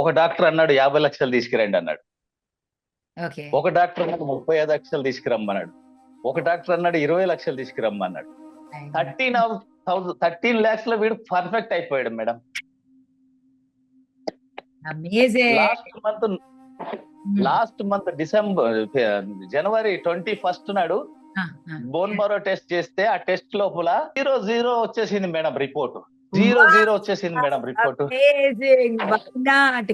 ఒక డాక్టర్ అన్నాడు యాభై లక్షలు తీసుకురండి అన్నాడు. ఒక డాక్టర్ అన్నాడు ముప్పై ఐదు లక్షలు తీసుకురమ్మన్నాడు. ఒక డాక్టర్ అన్నాడు ఇరవై లక్షలు తీసుకురమ్మన్నాడు. థర్టీన్ థౌసండ్ థర్టీన్ ల్యాక్స్లో వీడు పర్ఫెక్ట్ అయిపోయాడు madam. Last month last month December జనవరి ట్వంటీ ఫస్ట్ నాడు బోన్ మరో టెస్ట్ చేస్తే ఆ టెస్ట్ లోపల జీరో జీరో వచ్చేసింది మేడం రిపోర్ట్. జీరో జీరో వచ్చేసింది మేడం రిపోర్ట్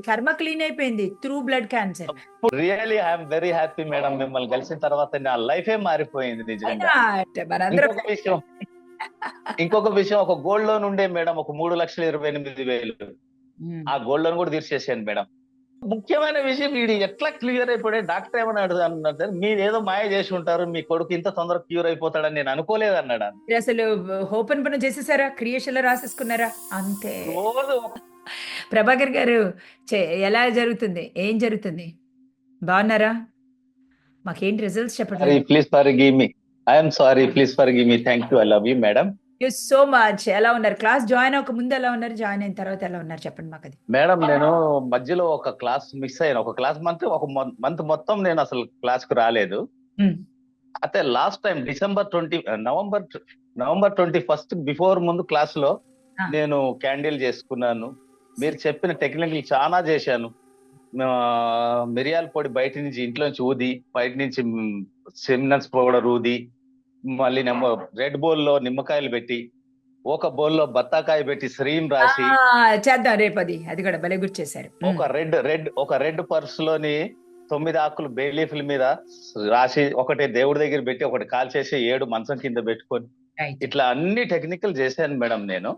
కర్మ క్లీన్ అయిపోయింది. Through blood cancer really I'm very happy madam మిమ్మల్ని కలిసిన తర్వాత నా లైఫే మారిపోయింది నిజంగా. మనందరం విషయం. ఇంకొక విషయం ఒక గోల్డ్ లోన్ ఉండే మేడం ఒక మూడు లక్షల ఇరవై ఎనిమిది వేలు. ఉమ్. ఆ గోల్డ్ లోన్ కూడా తీర్చేసాను మేడం. ముఖ్యమైన విషయం వీడు ఎట్లా క్లియర్ అయిపోయాడు? డాక్టర్ ఏమన్నాడు అన్నాడు? మీరు ఏదో మాయ చేసి ఉంటారు మీ కొడుకు ఇంత తొందరగా క్యూర్ అయిపోతాడని నేను అనుకోలేదు అన్నాడు అసలు ఓపెన్ పని చేసేసారా? క్రియేషన్లో రాసేసుకున్నారా? అంతే. ప్రభాకర్ గారు ఎలా జరుగుతుంది? ఏం జరుగుతుంది? బాగున్నారా? మాకేంటి రిజల్ట్స్ చెప్పండి please forgive me I'm sorry please forgive me thank you I love you madam you so much ఎలా ఉన్నారు క్లాస్ జాయిన్ అవ్వక ముందు ఎలా ఉన్నారు జాయిన్ అయిన తర్వాత ఎలా ఉన్నారు చెప్పండి మాకు అది మేడం నేను మధ్యలో ఒక క్లాస్ మిస్ అయ్యాను ఒక క్లాస్ మంత్ ఒక మంత్ మొత్తం నేను అసలు క్లాస్కు రాలేదు. అయితే last time December twenty November November twenty first before ముందు క్లాస్లో. నేను క్యాండిల్ చేసుకున్నాను మీరు చెప్పిన టెక్నికల్ చాలా చేశాను మిరియాల పొడి బయట నుంచి ఇంట్లో నుంచి ఊది బయట నుంచి సెమినల్స్ పౌడర్ ఊది మళ్ళీ నిమ్మ రెడ్ బౌల్లో నిమ్మకాయలు పెట్టి ఒక బౌల్లో బత్తాకాయ పెట్టి శ్రీం రాసి చేద్దాం రేపు అది. అది కూడా భలే గుర్తు చేశారు. ఒక రెడ్ రెడ్ ఒక రెడ్ పర్స్లోని తొమ్మిది ఆకులు బేలీఫ్ల మీద రాసి ఒకటి దేవుడి దగ్గర పెట్టి ఒకటి కాల్ చేసి ఏడు మంచం కింద పెట్టుకొని ఇట్లా అన్ని టెక్నికల్ చేశాను మేడం నేను.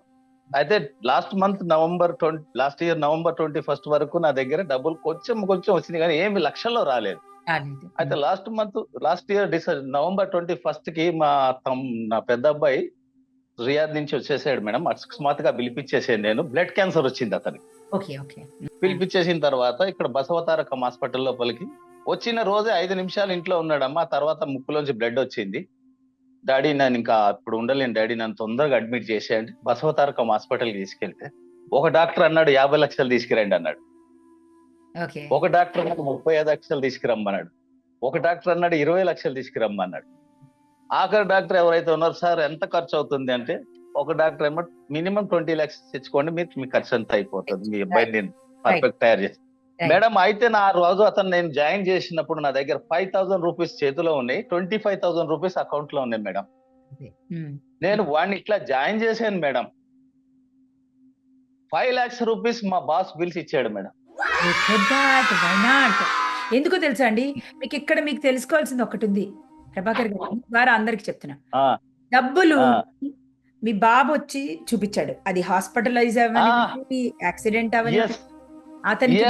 అయితే last month November twenty last year November twenty first వరకు నా దగ్గర డబ్బులు కొంచెం కొంచెం వచ్చింది కానీ ఏమి లక్షల్లో రాలేదు. అయితే లాస్ట్ మంత్ లాస్ట్ ఇయర్ డిసె నవంబర్ ట్వంటీ ఫస్ట్కి మా తమ్ నా పెద్ద అబ్బాయి రియాద్ నుంచి వచ్చేసాడు మేడం. అకస్మాత్గా పిలిపించేసాను నేను. బ్లడ్ క్యాన్సర్ వచ్చింది అతనికి. Okay okay. పిలిపించేసిన తర్వాత ఇక్కడ బసవతారకం హాస్పిటల్ లోపలికి వచ్చిన రోజే ఐదు నిమిషాలు ఇంట్లో ఉన్నాడమ్మా. తర్వాత ముక్కులోంచి బ్లడ్ వచ్చింది. డాడీ నేను ఇంకా ఇప్పుడు ఉండలేను డాడీ నన్ను తొందరగా అడ్మిట్ చేసేయండి. బసవతారకం హాస్పిటల్కి తీసుకెళ్తే ఒక డాక్టర్ అన్నాడు యాభై లక్షలు తీసుకురండి అన్నాడు. ఒక డాక్టర్ అన్నాడు ముప్పై ఐదు లక్షలు తీసుకురమ్మన్నాడు. ఒక డాక్టర్ అన్నాడు ఇరవై లక్షలు తీసుకురమ్మన్నాడు. ఆఖరి డాక్టర్ ఎవరైతే ఉన్నారో సార్ ఎంత ఖర్చు అవుతుంది? అంటే ఒక డాక్టర్ ఏమో మినిమం ట్వంటీ లాక్స్ తెచ్చుకోండి మీకు మీ ఖర్చు అంతా అయిపోతుంది. మీ అబ్బాయిని నేను పర్ఫెక్ట్ తయారు చేసి. మేడం అయితే నా రోజు అతను నేను జాయిన్ చేసినప్పుడు నా దగ్గర ఫైవ్ థౌసండ్ రూపీస్ చేతిలో ఉన్నాయి ట్వంటీ ఫైవ్ థౌసండ్ రూపీస్ అకౌంట్లో ఉన్నాయి మేడం. నేను వాడిని ఇట్లా జాయిన్ చేశాను మేడం. ఫైవ్ లాక్స్ రూపీస్ మా బాస్ బిల్స్ ఇచ్చాడు మేడం. ఎందుకో తెలుసా అండి? మీకు ఇక్కడ మీకు తెలుసుకోవాల్సింది ఒకటి ఉంది ప్రభాకర్ గారు ద్వారా అందరికి చెప్తున్నా. డబ్బులు. మీ బాబు వచ్చి చూపించాడు. అది హాస్పిటలైజ్ అవ్వని యాక్సిడెంట్ అవ్వని ఎస్ అతనికి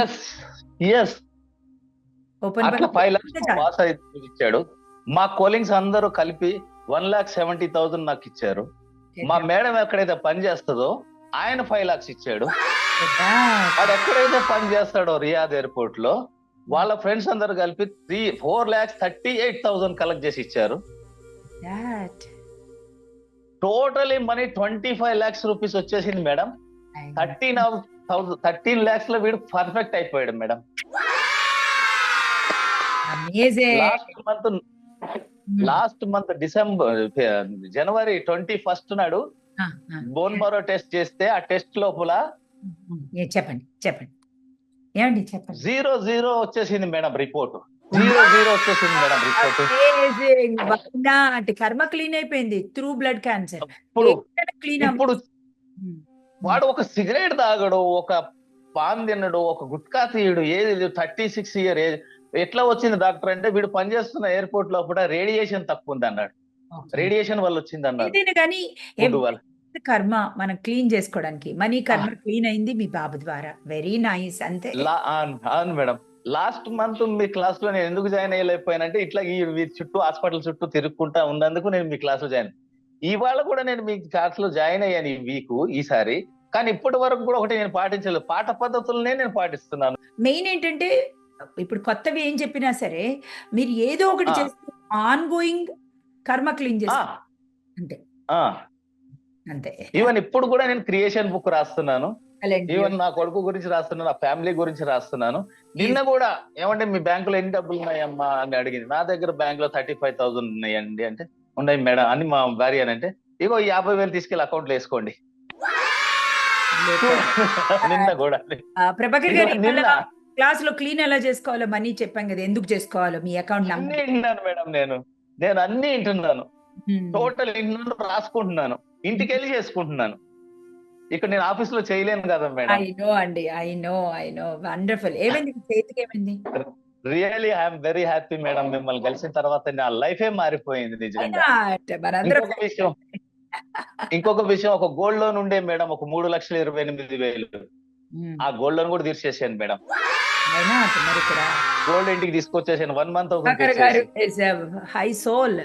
ఇచ్చాడు మా కోలింగ్స్ అందరూ కలిపి వన్ లాక్ సెవెంటీ థౌసండ్ నాకు ఇచ్చారు. మా మేడం ఎక్కడైతే పని చేస్తుందో ఆయన ఫైవ్ లాక్స్ ఇచ్చాడు. వాడు ఎక్కడైతే పని చేస్తాడో రియాద్ ఎయిర్పోర్ట్లో వాళ్ళ ఫ్రెండ్స్ అందరూ కలిపి three four lakhs thirty eight thousand collect చేసి ఇచ్చారు. Totally money twenty five lakhs rupees వచ్చేసింది మేడం. థర్టీన్ థౌసండ్ థర్టీన్ లాక్స్లో వీడు పర్ఫెక్ట్ అయిపోయాడు madam. Last month last month December జనవరి ట్వంటీ ఫస్ట్ నాడు బోన్ మరో టెస్ట్ చేస్తే ఆ టెస్ట్ లోపల చెప్పండి చెప్పండి. ఏమండి చెప్పండి? జీరో జీరో వచ్చేసింది మేడం రిపోర్ట్. జీరో జీరో వచ్చేసింది మేడం రిపోర్ట్. కర్మ క్లీన్ అయిపోయింది త్రూ బ్లడ్ క్యాన్సర్. క్లీన్ ఇప్పుడు వాడు ఒక సిగరెట్ తాగడు ఒక పాన్ తినడు ఒక గుట్కా తీయడు ఏది థర్టీ సిక్స్ ఇయర్ ఏజ్. ఎట్లా వచ్చింది డాక్టర్ అంటే వీడు పనిచేస్తున్న ఎయిర్పోర్ట్ లోపల రేడియేషన్ తక్కువ ఉంది అన్నాడు రేడియేషన్ వల్ల వచ్చింది అన్నాడు కానీ కర్మ మనం క్లీన్ చేసుకోవడానికి. మనీ కర్మ క్లీన్ అయింది మీ బాబు ద్వారా. Very nice. అంతే. అవును మేడం. లాస్ట్ మంత్ మీ క్లాస్లో నేను ఎందుకు జాయిన్ అయ్యలేకపోయానంటే ఇట్లా ఈ చుట్టూ హాస్పిటల్ చుట్టూ తిరుగుకుంటా ఉన్నందుకు నేను మీ క్లాస్లో జాయిన్. ఇవాళ కూడా నేను మీ క్లాస్లో జాయిన్ అయ్యాను ఈ వీక్ ఈసారి. కానీ ఇప్పటి వరకు కూడా ఒకటి నేను పాటించలేదు. పాట పద్ధతులనే నేను పాటిస్తున్నాను. మెయిన్ ఏంటంటే ఇప్పుడు కొత్తవి ఏం చెప్పినా సరే మీరు ఏదో ఒకటి. చేస్తే ఆన్ గోయింగ్ కర్మ క్లీన్ చేస్తారు. అంతే. ఆ. అంతే. ఈవెన్ ఇప్పుడు కూడా నేను క్రియేషన్ బుక్ రాస్తున్నాను. ఈవెన్ నా కొడుకు గురించి రాస్తున్నాను నా ఫ్యామిలీ గురించి రాస్తున్నాను. నిన్న కూడా ఏమంటే మీ బ్యాంకులో ఎన్ని డబ్బులు ఉన్నాయమ్మా అని అడిగింది. నా దగ్గర బ్యాంక్లో థర్టీ ఫైవ్ థౌసండ్ ఉన్నాయండి అంటే ఉన్నాయి మేడం అని మా భార్య అని అంటే ఇగో యాభై వేలు తీసుకెళ్ళి అకౌంట్లో వేసుకోండి. నిన్న కూడా ప్రభాకర్ గారు నిన్న క్లాస్లో క్లీన్ ఎలా చేసుకోవాలో మనీ చెప్పాం కదా ఎందుకు చేసుకోవాలో మీ అకౌంట్ అన్ని నంబర్ వింటున్నాను మేడం నేను. నేను అన్ని వింటున్నాను. టోటల్ వింటున్నాను రాసుకుంటున్నాను. ఇంటికి వెళ్ళి చేసుకుంటున్నాను. ఇక్కడ నేను ఆఫీస్లో చేయలేను కదా మేడం. ఐ నో అండి I know I know wonderful ఏమైంది? చేతికి ఏమైంది? Really I'm very happy madam మిమ్మల్ని కలిసిన తర్వాత నా లైఫే మారిపోయింది నిజంగా. ఇంకొక విషయం. ఇంకొక విషయం. ఒక గోల్డ్ లోన్ ఉండే మేడం ఒక మూడు లక్షల ఇరవై ఎనిమిది వేలు. ఉమ్, ఆ గోల్డ్ లోన్ కూడా తీర్చేసాను మేడం గోల్డ్ ఇంటికి తీసుకొచ్చేసాను వన్ మంత్ హై సోల్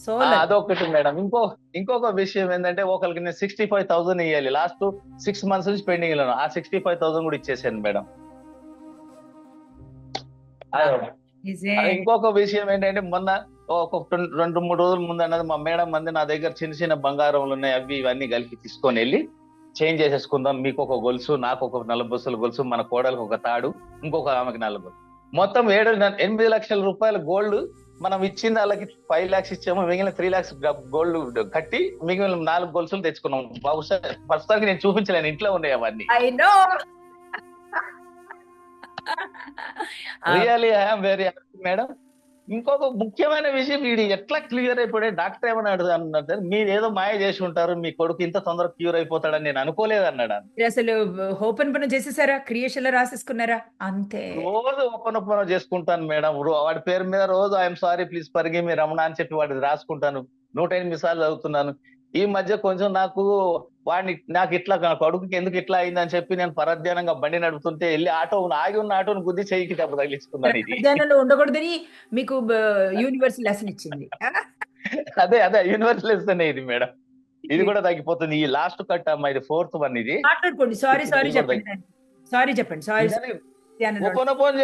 సోల్. అదొకటి మేడం. ఇంకో ఇంకొక విషయం ఏంటంటే ఒకరికి నేను సిక్స్టీ ఫైవ్ థౌసండ్ ఇవ్వాలి లాస్ట్ సిక్స్ మంత్స్ నుంచి పెండింగ్లో ఆ సిక్స్టీ ఫైవ్ థౌసండ్ కూడా ఇచ్చేసాను మేడం. ఇంకొక విషయం ఏంటంటే మొన్న ఒక రెండు- మూడు రోజుల ముందు అన్నది మా మేడం మంది నా దగ్గర చిన్న చిన్న బంగారంలు ఉన్నాయి అవి ఇవన్నీ కలిపి తీసుకొని వెళ్ళి చేంజ్ చేసేసుకుందాం. మీకు ఒక గొలుసు నాకు ఒక నలబొస్సుల గొలుసు మన కోడలకు ఒక తాడు ఇంకొక ఆమెకి నలుగు మొత్తం ఏడు ఎనిమిది లక్షల రూపాయల గోల్డ్ మనం ఇచ్చింది వాళ్ళకి ఫైవ్ లాక్స్ ఇచ్చాము మిగిలిన త్రీ లాక్స్ గోల్డ్ కట్టి మిగిలిన నాలుగు గొలుసులు తెచ్చుకున్నాం. బహుశా ప్రస్తుతానికి నేను చూపించలేను ఇంట్లో ఉన్నాయి అవన్నీ. Really I'm very happy madam ఇంకొక ముఖ్యమైన విషయం వీడు ఎట్లా క్లియర్ అయిపోయి డాక్టర్ ఏమని అడుగుతున్నారు మీరు ఏదో మాయ చేసి ఉంటారు మీ కొడుకు ఇంత తొందరగా క్యూర్ అయిపోతాడని నేను అనుకోలేదు అన్నాడు అసలు ఓపెన్ పని చేసేసారా? క్రియేషన్లో రాసేసుకున్నారా? అంతే. రోజు ఓపెన్ ఓపెన్ చేసుకుంటాను మేడం. వాడి పేరు మీద రోజు I'm sorry please forgive me Ramana అని చెప్పి వాడికి రాసుకుంటాను. నూట ఎనిమిది సార్లు చదువుతున్నాను. ఈ మధ్య కొంచెం నాకు వాడిని నాకు ఇట్లా నా కొడుకుకి ఎందుకు ఇట్లా అయిందని చెప్పి నేను పరధ్యానంగా బండి నడుపుతుంటే వెళ్ళి ఆటో ఆగి ఉన్న ఆటోను గుద్ది చెయ్యికి దెబ్బ తగిలించుకున్నాను ఇది. ఉండకూడదని మీకు యూనివర్స్ లెసన్ ఇచ్చింది. అదే అదే యూనివర్సల్ ఇస్తేనే ఇది మేడం. ఇది కూడా తగ్గిపోతుంది. ఈ లాస్ట్ కట్ అమ్మా ఇది ఫోర్త్ వన్ ఇది. మాట్లాడుకోండి. సారీ సారీ చెప్పండి. సారీ చెప్పండి. సారీ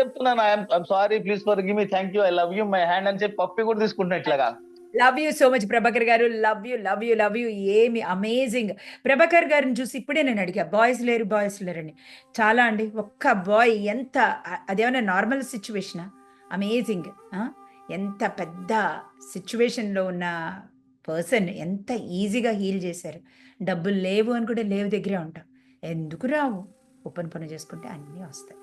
చెప్తున్నాను. I'm sorry please forgive me thank you I love you my hand అని చెప్పి పప్పి కూడా తీసుకుంటున్నా ఇట్లాగా. Love you so much Prabhakar గారు. Love you love you love you ఏమి అమేజింగ్ ప్రభాకర్ గారిని చూసి ఇప్పుడే నేను అడిగా బాయ్స్ లేరు బాయ్స్ లేరని. చాలా అండి. ఒక్క బాయ్ ఎంత అ- అదేమైనా నార్మల్ సిచ్యువేషనా అమేజింగ్ ఎంత పెద్ద సిచ్యువేషన్లో ఉన్న పర్సన్ ఎంత ఈజీగా హీల్ చేశారు. డబ్బులు లేవు అని కూడా లేవు దగ్గరే ఉంటాం. ఎందుకు రావు? ఓపెన్ పని చేసుకుంటే అన్నీ వస్తాయి.